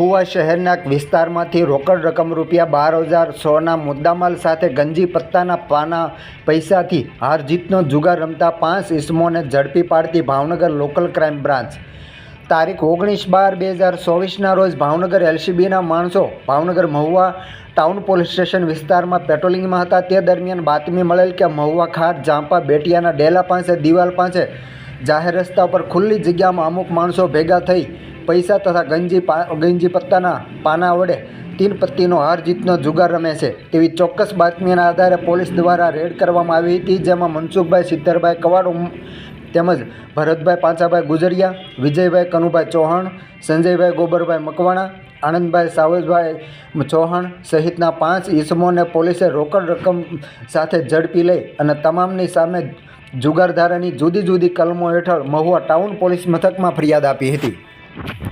મહુવા શહેરના વિસ્તારમાંથી રોકડ રકમ રૂપિયા બાર હજાર સોના મુદ્દામાલ સાથે ગંજી પત્તાના પાના પૈસાથી હારજીતનો જુગાર રમતા પાંચ ઇસમોને ઝડપી પાડતી ભાવનગર લોકલ ક્રાઇમ બ્રાન્ચ. તારીખ ઓગણીસ બાર બે હજાર ચોવીસના રોજ ભાવનગર એલસીબીના માણસો Bhavnagar Mahuva town police station વિસ્તારમાં પેટ્રોલિંગમાં હતા. તે દરમિયાન બાતમી મળેલ કે મહુવા ખાટ જાંપા, બેટિયાના ડેલા પાસે, દિવાલ પાસે જાહેર રસ્તા પર ખુલ્લી જગ્યામાં અમુક માણસો ભેગા થઈ પૈસા તથા ગંજી ગંજી પત્તાના પાના વડે તીન પત્તીનો હાર જીતનો જુગાર રમે છે. તેવી ચોક્કસ બાતમીના આધારે પોલીસ દ્વારા રેડ કરવામાં આવી હતી, જેમાં મનસુખભાઈ, સિદ્ધરભાઈ કવાડ તેમજ ભરતભાઈ પાંચાભાઈ ગુજરિયા, વિજયભાઈ કનુભાઈ ચૌહાણ, સંજયભાઈ ગોબરભાઈ મકવાણા, આનંદભાઈ સાવજભાઈ ચૌહાણ સહિતના પાંચ ઈસમોને પોલીસે રોકડ રકમ સાથે ઝડપી લઈ અને તમામની સામે જુગારધારાની જુદી જુદી કલમો હેઠળ મહુવા ટાઉન પોલીસ મથકમાં ફરિયાદ આપી હતી. you